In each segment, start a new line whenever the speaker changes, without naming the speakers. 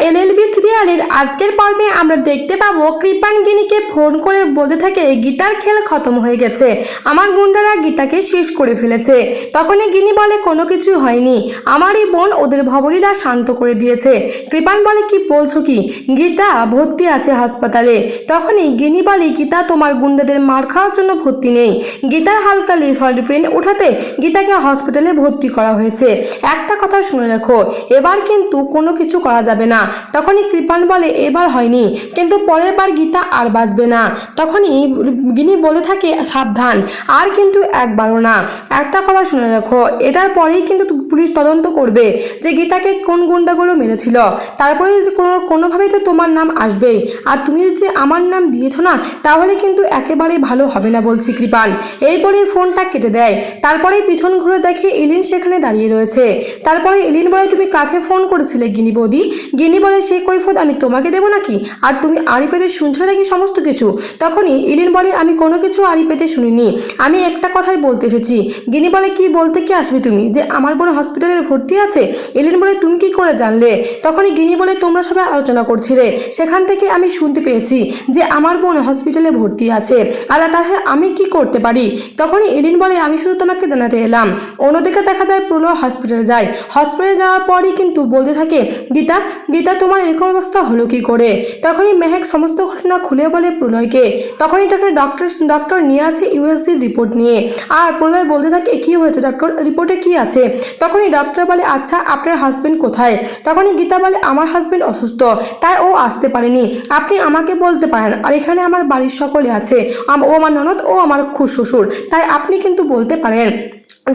LLB সিরিয়ালের আজকের পর্বে আমরা দেখতে পাবো কৃপান গিনিকে ফোন করে বলতে থাকে, গীতার খেল খতম হয়ে গেছে। আমার গুন্ডারা গীতাকে শেষ করে ফেলেছে। তখনই গিনি বলে, কোনো কিছু হয়নি। আমারই বোন ওদের ভবনীরা শান্ত করে দিয়েছে। কৃপান বলে, কি বলছো কি? গীতা ভর্তি আছে হাসপাতালে। তখনই গিনি বলে, গীতা, তোমার গুন্ডাদের মার খাওয়ার জন্য ভর্তি নেই। গীতার হালকা লিভার উঠাতে গীতাকে হসপিটালে ভর্তি করা হয়েছে। একটা কথা শুনে রাখো। এবার কিন্তু কোনো কিছু করা যাবে না। তখনই কৃপান বলে, এবার হয়নি। কিন্তু পরের বার গীতা আর বাঁচবে না। তখনই গিনি বলে থাকে, সাবধান। আর কিন্তু একবারও না। একটা কথা শুনে রাখো, এটার পরেই কিন্তু পুলিশ তদন্ত করবে যে গীতাকে কোন গুন্ডাগুলো মেরেছিল। তারপরে কোনো, কোনোভাবেই তো তোমার নাম আসবেই। আর তুমি যদি আমার নাম দিয়েছ না, তাহলে কিন্তু একেবারেই ভালো হবে না, বলছি কৃপান বলেই ফোনটা কেটে দেয়। তারপরেই পিছন ঘুরে দেখে ইলিন সেখানে দাঁড়িয়ে রয়েছে। তারপরে ইলিন বলে, তুমি কাকে ফোন করেছিলে গিনি বৌদি? গিনি বলে সেই কৈফত আমি তোমাকে দেবো নাকি? আর তুমি আড়ি পেতে শুনছো নাকি সমস্ত কিছু? তখনই ইলিন বলে, আমি কোনো কিছু আড়ি পেতে শুনিনি। আমি একটা কথাই বলতে এসেছি। গিনি বলে, কি বলতে কি আসবে তুমি? যে আমার বোন হসপিটালে ভর্তি আছে? এলিন বলে, তুমি কি করে জানলে? তখনই গিনি বলে, তোমরা সবাই আলোচনা করছিলে। সেখান থেকে আমি শুনতে পেয়েছি যে আমার বোন হসপিটালে ভর্তি আছে। আর তাহলে আমি কি করতে পারি? তখনই এলিন বলে, আমি শুধু তোমাকে জানাতে এলাম। অন্যদিকে দেখা যায় প্রলয় হসপিটালে যায়। হসপিটালে যাওয়ার পরই কিন্তু বলতে থাকে, গীতা গীতা তোমার এরকম অবস্থা হলো কি করে? তখনই মেহেক সমস্ত ঘটনা খুলে বলে প্রলয়কে। তখনই তাকে ডক্টর ডক্টর নিয়ে আসে ইউএসজির রিপোর্ট নিয়ে। আর প্রলয় বলতে থাকে, কি হয়েছে ডক্টর রিপোর্টে কি আছে? তখনই ডক্টর বলে আচ্ছা আপনার হাজবেন্ড কোথায়? তখনই গীতা বলে, আমার হাজবেন্ড অসুস্থ, তাই ও আসতে পারেনি। আপনি আমাকে বলতে পারেন, আর এখানে আমার বাড়ির সকলে আছে। ও আমার ননদ, ও আমার খুশ শ্বশুর, তাই আপনি কিন্তু বলতে পারেন।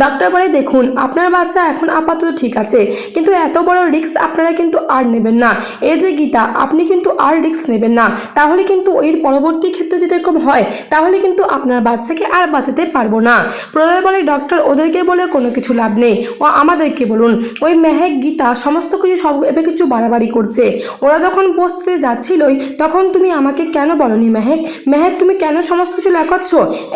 ডক্টর বলে, দেখুন, আপনার বাচ্চা এখন আপাতত ঠিক আছে, কিন্তু এত বড় রিস্ক আপনারা কিন্তু আর নেবেন না। এই যে গীতা, আপনি কিন্তু আর রিস্ক নেবেন না। তাহলে কিন্তু এর পরবর্তী ক্ষেত্রে যদি এরকম হয়, তাহলে কিন্তু আপনার বাচ্চাকে আর বাঁচাতে পারব না। প্রলয় বলে ডক্টর ওদেরকে বলে কোনো কিছু লাভ নেই। ও আমাদেরকে বলুন। ওই মেহেক, গীতা, সমস্ত কিছু, সব এবার কিছু বাড়াবাড়ি করছে। ওরা যখন বসতে যাচ্ছিলই, তখন তুমি আমাকে কেন বলনি মেহেক? মেহেক, তুমি কেন সমস্ত কিছু লেখাচ্ছ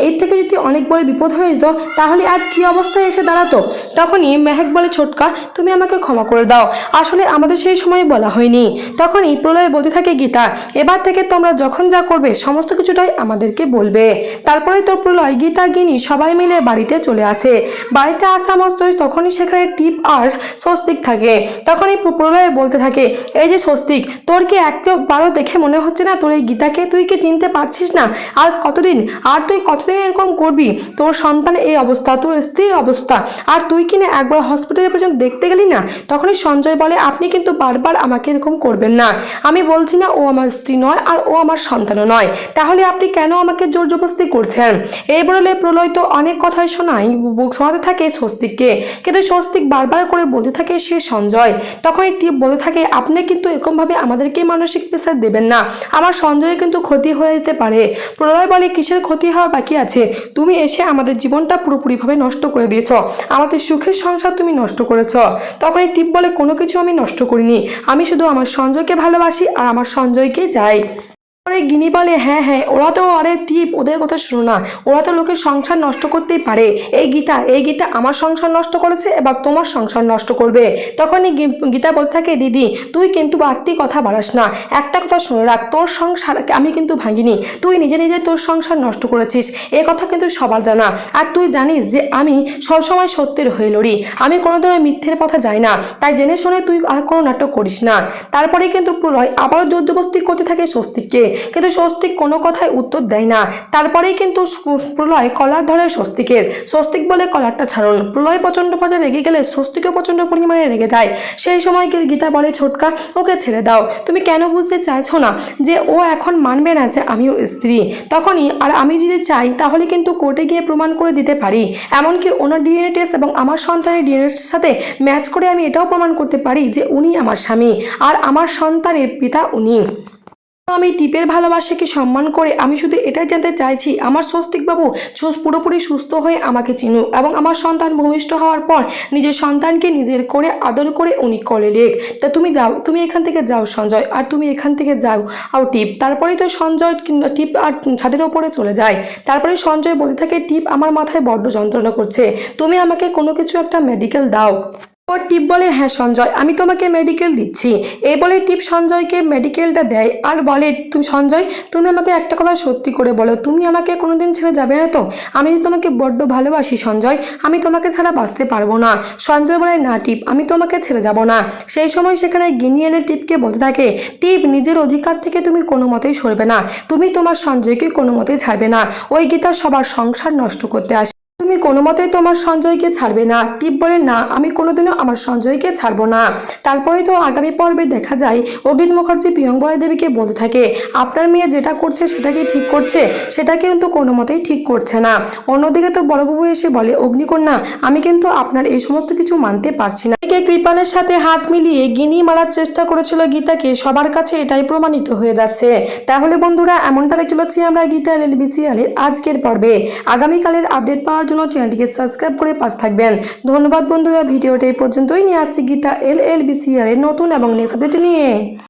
এর থেকে যদি অনেক বড় বিপদ হয়ে যেত, তাহলে আজ কি অবস্থায় এসে দাঁড়াতো। তখনই মেহেক বলে, ছোটকা, তুমি আমাকে ক্ষমা করে দাও। আসলে আমাদের সেই সময় বলা হয়নি। তখনই প্রলয় বলতে থাকে, গীতা, এবার থেকে তোমরা যখন যা করবে, সমস্ত কিছুটাই আমাদেরকে বলবে। তারপরে তো প্রলয়, গীতা গিনি সবাই মিলে বাড়িতে চলে আসে। বাড়িতে আসা মস্ত তখনই সেখানে টিপ আর স্বস্তিক থাকে। তখনই প্র- প্রলয় বলতে থাকে, এই যে স্বস্তিক, তোর কি একবারও দেখে মনে হচ্ছে না? তোর এই গীতাকে তুই কি চিনতে পারছিস না? আর কতদিন? আর তুই কতদিন এরকম করবি? তোর সন্তানের এই অবস্থা, তোর স্ত্রীর অবস্থা। আর তুই কি না একবার হসপিটালে পর্যন্ত দেখতে গেলি না? তখনই সঞ্জয় বলে, আপনি কিন্তু বারবার আমাকে এরকম করবেন না। আমি বলছি না ও আমার স্ত্রী নয় আর ও আমার সন্তানও নয়। তাহলে আপনি কেন আমাকে জোর জবরদস্তি করছেন? এই বলে প্রলয় তো অনেক কথাই শোনাই শোনাতে থাকে স্বস্তিককে। কিন্তু স্বস্তিক বারবার করে বলতে থাকে সে সঞ্জয়। তখন টিপ বলতে থাকে, আপনি কিন্তু এরকমভাবে আমাদেরকে মানসিক প্রেসার দেবেন না। আমার সঞ্জয়ের কিন্তু ক্ষতি হয়ে যেতে পারে। প্রলয় বলে, কিসের ক্ষতি হওয়ার বাকি আছে? তুমি এসে আমাদের জীবনটা পুরোপুরিভাবে নষ্ট করে দিয়েছ। আমাদের সুখের সংসার তুমি নষ্ট করেছ। তখন এই টিপ বলে কোনো কিছু আমি নষ্ট করিনি। আমি শুধু আমার সঞ্জয়কে ভালোবাসি আর আমার সঞ্জয়কে যাই পরে গিনি বলে হ্যাঁ হ্যাঁ ওরা তো আরে টিপ ওদের কথা শুনো না। ওরা তো লোকের সংসার নষ্ট করতেই পারে। এই গীতা এই গীতা আমার সংসার নষ্ট করেছে, এবার তোমার সংসার নষ্ট করবে। তখনই গীতা বলতে থাকে, দিদি, তুই কিন্তু বাড়তি কথা বাড়াস না। একটা কথা শুনে রাখ, তোর সংসার আমি কিন্তু ভাঙিনি। তুই নিজে নিজে তোর সংসার নষ্ট করেছিস। এ কথা কিন্তু সবার জানা। আর তুই জানিস যে আমি সবসময় সত্যের হয়ে লড়ি। আমি কোনো ধরনের মিথ্যের পথে যাই না। তাই জেনে শুনে তুই আর কোনো নাটক করিস না। তারপরে কিন্তু প্রলয় আবারও জোরজবস্তি করতে থাকে স্বস্তিককে। কিন্তু স্বস্তিক কোনো কথায় উত্তর দেয় না। তারপরেই কিন্তু প্রলয় কলার ধরে স্বস্তিকের। স্বস্তিক বলে কলারটা ছাড়ুন। প্রলয় প্রচণ্ড পর্যায়ে রেগে গেলে স্বস্তিকও প্রচণ্ড পরিমাণে রেগে যায়। সেই সময় গীতা বলে, ছোটকা, ওকে ছেড়ে দাও। তুমি কেন বুঝতে চাইছো না যে ও এখন মানবে না যে আমি ওর স্ত্রী? তখনই আর আমি যদি চাই, তাহলে কিন্তু কোর্টে গিয়ে প্রমাণ করে দিতে পারি। এমনকি ওনার ডিএনএ টেস্ট এবং আমার সন্তানের ডিএনএর সাথে ম্যাচ করে আমি এটাও প্রমাণ করতে পারি যে উনি আমার স্বামী। আর আমার সন্তানের পিতা উনি। আমি টিপের ভালোবাসাকে সম্মান করে আমি শুধু এটাই জানতে চাইছি, আমার স্বস্তিকবাবু পুরোপুরি সুস্থ হয়ে আমাকে চিনুক এবং আমার সন্তান ভূমিষ্ঠ হওয়ার পর নিজের সন্তানকে নিজের করে আদর করে উনি কলে লেখ তা তুমি যাও, তুমি এখান থেকে যাও সঞ্জয়, আর তুমি এখান থেকে যাও। আর টিপ তারপরেই তো সঞ্জয় টিপ আর ছাদের ওপরে চলে যায়। তারপরে সঞ্জয় বলতে থাকে, টিপ আমার মাথায় বড্ড যন্ত্রণা করছে, তুমি আমাকে কোনো কিছু একটা মেডিকেল দাও। ওর টিপ বলে হ্যাঁ সঞ্জয়, আমি তোমাকে মেডিকেল দিচ্ছি। এই বলে টিপ সঞ্জয়কে মেডিকেলটা দেয় আর বলে, তুমি সঞ্জয়, তুমি আমাকে একটা কথা সত্যি করে বলো, তুমি আমাকে কোনোদিন ছেড়ে যাবে না তো? আমি তোমাকে বড্ড ভালোবাসি সঞ্জয়, আমি তোমাকে ছাড়া বাঁচতে পারব না। সঞ্জয় বলে, না টিপ, আমি তোমাকে ছেড়ে যাব না। সেই সময় সেখানে গিনি এলে টিপকে বলতে থাকে, টিপ, নিজের অধিকার থেকে তুমি কোনো মতেই সরবে না। তুমি তোমার সঞ্জয়কে কোনো মতেই ছাড়বে না। ওই গীতা সবার সংসার নষ্ট করতে আসে। তুমি কোনো মতেই তোমার সঞ্জয়কে ছাড়বে না। টিপ বলে, না, আমি কোনোদিনও আমার সঞ্জয়কে ছাড়বো না। তারপরেই তো আগামী পর্বে দেখা যায় অগ্নিত মুখার্জি প্রিয়ঙ্কয়া দেবীকে বলতে থাকে, আপনার মেয়ে যেটা করছে সেটাকে ঠিক করছে, সেটা কিন্তু কোনো মতেই ঠিক করছে না। অন্যদিকে তো বড়বাবু এসে বলে, অগ্নিকন্যা, আমি কিন্তু আপনার এই সমস্ত কিছু মানতে পারছি না। এদিকে কৃপানের সাথে হাত মিলিয়ে গিনি মারার চেষ্টা করেছিল গীতাকে, সবার কাছে এটাই প্রমাণিত হয়ে যাচ্ছে। তাহলে বন্ধুরা এমনটা দেখতে পাচ্ছি আমরা গীতা এলবি সিরিয়ালের আজকের পর্বে। আগামীকালের আপডেট পাওয়ার জন্য চ্যানেলটিকে সাবস্ক্রাইব করে পাশ থাকবেন। ধন্যবাদ বন্ধুরা, ভিডিওটা এই পর্যন্তই। নিয়ে আসছি গীতা এল এল বি এর নতুন এবং নেক্সট আপডেট নিয়ে।